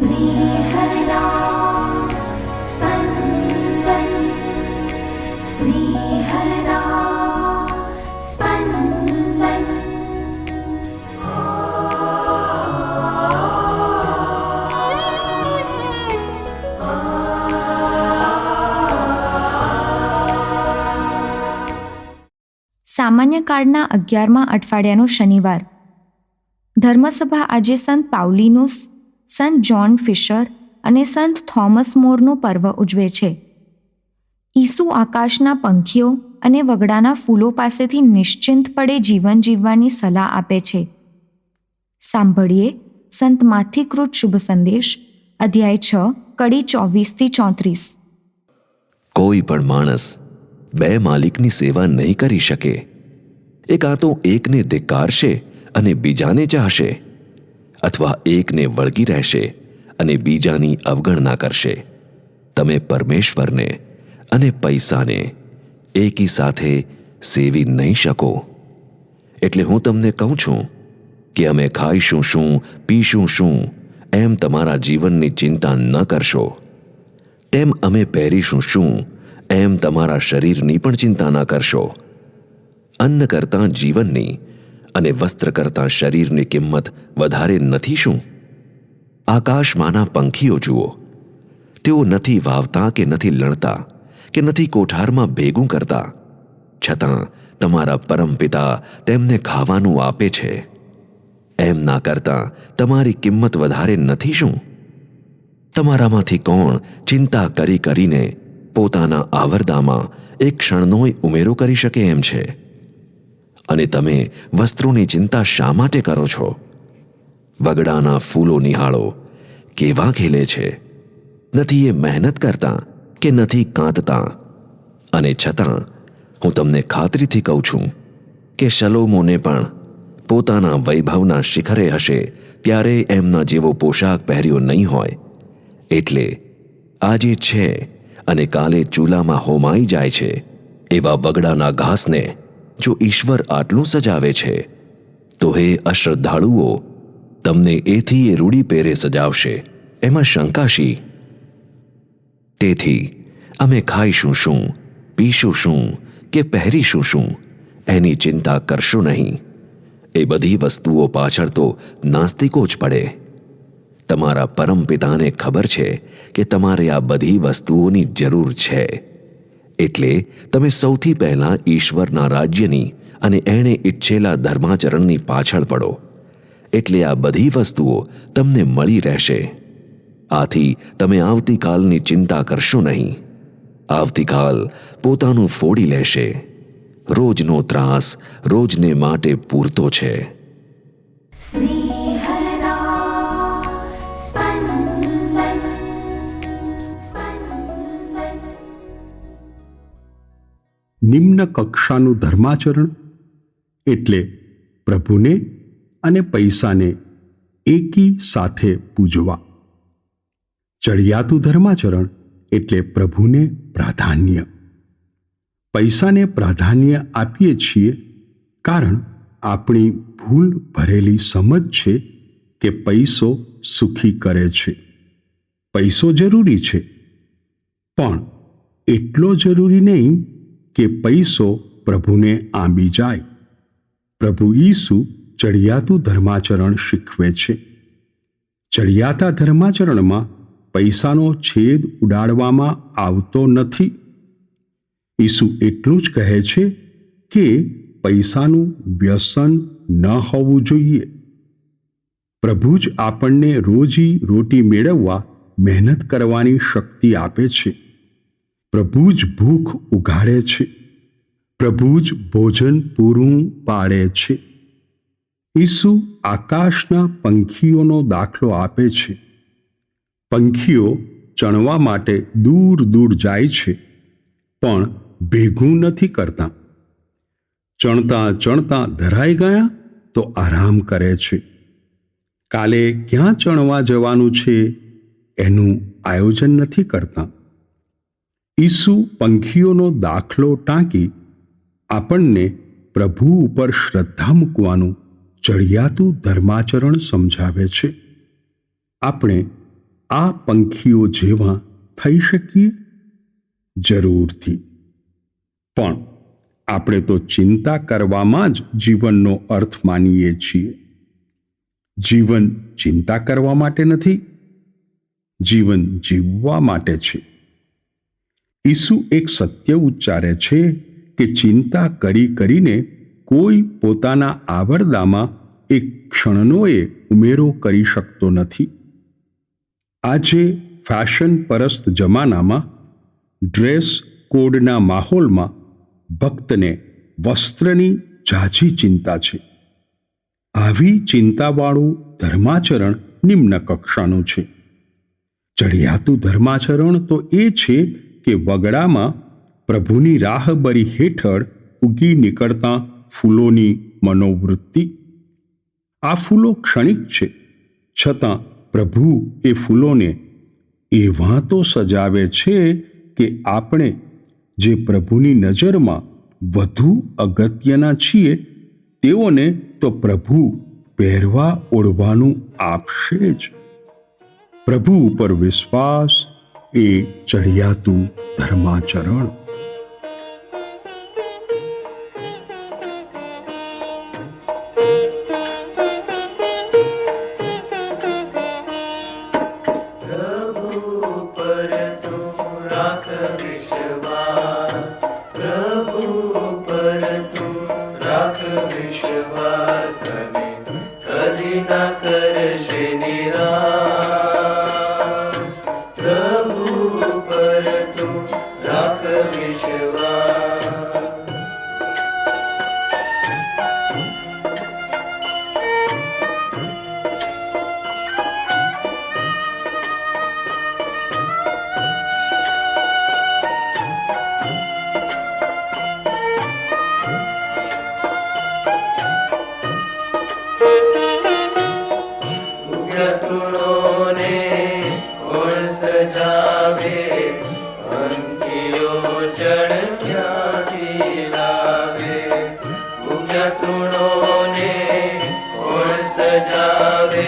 स्नेहदा स्पन्दन् स्नेहदा स्पन्दन् સામાન્ય કાળના અગિયારમા અઠવાડિયાનો શનિવાર ધર્મસભા આજે સંત પાઉલીનુસ સંત જ્હોન ફિશર અને સંત થોમસ મોરનો પર્વ ઉજવે છે. ઈસુ આકાશના પંખીઓ અને વગડાના ફૂલો પાસેથી નિશ્ચિંતપણે જીવન જીવવાની સલાહ આપે છે. સાંભળીએ સંત માથીકૃત શુભ સંદેશ, અધ્યાય છ, કડી ચોવીસથી ચોત્રીસ. કોઈ પણ માણસ બે માલિકની સેવા નહીં કરી શકે. એ કાં તો એકને ધિક્કારશે અને બીજાને ચાહશે. અથવા એકને વળગી રહેશે અને બીજાની અવગણના કરશે. તમે પરમેશ્વરને અને પૈસાને એકી સાથે સેવી નહીં શકો. એટલે હું તમને કહું છું કે અમે ખાઈશું શું, પીશું શું, એમ તમારા જીવનની ચિંતા ન કરશો. તેમ અમે પહેરીશું શું, એમ તમારા શરીરની પણ ચિંતા ન કરશો. અન્ન કરતાં જીવનની અને વસ્ત્ર કરતાં શરીરની કિંમત વધારે નથી શું? આકાશમાંના પંખીઓ જુઓ. તેઓ નથી વાવતા કે નથી લણતા, કે નથી કોઠારમાં ભેગું કરતા. છતાં તમારા પરમપિતા તેમને ખાવાનું આપે છે. એમ ના કરતાં તમારી કિંમત વધારે નથી શું? તમારામાંથી કોણ ચિંતા કરી કરીને પોતાના આવરદામાં એક ક્ષણનોય ઉમેરો કરી શકે એમ છે? અને તમે વસ્ત્રોની ચિંતા શા માટે કરો છો? વગડાના ફૂલો નિહાળો. કેવા ખેલે છે? નથી એ મહેનત કરતા કે નથી કાંતતા? અને છતાં, હું તમને ખાતરીથી કહું છું કે શલોમોને પણ પોતાના વૈભવના શિખરે હશે ત્યારે એમના જેવો પોશાક પહેર્યો નહીં હોય. એટલે આજે છે અને કાલે ચૂલામાં હોમાઈ જાય છે એવા વગડાના ઘાસને જો ઈશ્વર આટલું સજાવે છે, તો હે અશ્રદ્ધાળુઓ, તમને એથી એ રૂડી પેરે સજાવશે. એમાં શંકાશી તેથી, અમે ખાઈશું શું, પીશું શું કે પહેરીશું શું, એની ચિંતા કરશો નહીં. એ બધી વસ્તુઓ પાછળ તો નાસ્તિકો જ પડે. તમારા પરમપિતાને ખબર છે કે તમારે આ બધી વસ્તુઓની જરૂર છે. એટલે તમે સૌથી પહેલાં ઈશ્વરના રાજ્યની અને એણે ઈચ્છેલા ધર્માચરણની પાછળ પડો. એટલે આ બધી વસ્તુઓ તમને મળી રહેશે. આથી તમે આવતીકાલની ચિંતા કરશો નહીં. આવતીકાલ પોતાનું ફોડી લેશે. રોજનો ત્રાસ રોજને માટે પૂરતો છે. સ્નેહ નિમ્ન કક્ષાનું ધર્માચરણ એટલે પ્રભુને અને પૈસાને એકી સાથે પૂજવા. ચડિયાતું ધર્માચરણ એટલે પ્રભુને પ્રાધાન્ય. પૈસાને પ્રાધાન્ય આપીએ છીએ કારણ આપણી ભૂલ ભરેલી સમજ છે કે પૈસો સુખી કરે છે. પૈસો જરૂરી છે. પણ એટલો જરૂરી નહીં કે પૈસો પ્રભુને આંબી જાય. પ્રભુ ઈસુ ચડિયાતું ધર્માચરણ શીખવે છે. ચડિયાતા ધર્માચરણમાં પૈસાનો છેદ ઉડાડવામાં આવતો નથી. ઈસુ એટલું જ કહે છે કે પૈસાનું વ્યસન ન હોવું જોઈએ. પ્રભુ જ આપણને રોજી રોટી મેળવવા મહેનત કરવાની શક્તિ આપે છે. પ્રભુ જ ભૂખ ઉઘાડે છે. પ્રભુ જ ભોજન પૂરું પાડે છે. ઈસુ આકાશના પંખીઓનો દાખલો આપે છે. પંખીઓ ચણવા માટે દૂર દૂર જાય છે, પણ ભેગું નથી કરતા. ચણતા ચણતા ધરાઈ ગયા તો આરામ કરે છે. કાલે ક્યાં ચણવા જવાનું છે, એનું આયોજન નથી કરતા. ઈસુ પંખીઓનો દાખલો ટાંકી આપણને પ્રભુ ઉપર શ્રદ્ધા મૂકવાનું ચડિયાતું ધર્માચરણ સમજાવે છે. આપણે આ પંખીઓ જેવા થઈ શકીએ? જરૂરથી. પણ આપણે તો ચિંતા કરવામાં જ જીવનનો અર્થ માનીએ છીએ. જીવન ચિંતા કરવા માટે નથી, જીવન જીવવા માટે છે. ઈસુ એક સત્ય ઉચ્ચારે છે કે ચિંતા કરી કરીને કોઈ પોતાના આવરદામાં એક ક્ષણનોએ ઉમેરો કરી શકતો નથી. આજે ફેશન પરસ્ત જમાનામાં ડ્રેસ કોડના માહોલમાં ભક્તને વસ્ત્રની ઝાઝી ચિંતા છે. આવી ચિંતાવાળું ધર્માચરણ નિમ્ન કક્ષાનું છે. ચડિયાતું ધર્માચરણ તો એ છે કે વગડામાં પ્રભુની રાહબરી હેઠળ ઉગી નીકળતા ફૂલોની મનોવૃત્તિ? આ ફૂલો ક્ષણિક છે, છતાં પ્રભુ એ ફૂલોને એવા તો સજાવે છે કે આપણે જે પ્રભુની નજરમાં વધુ અગત્યના છીએ, તેઓને તો પ્રભુ પહેરવા ઓઢવાનું આપશે જ. પ્રભુ ઉપર વિશ્વાસ એ ચડિયાતું ધર્માચરણ. પ્રભુ પર તું રાખ વિશ્વાસ. કોણ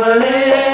বলে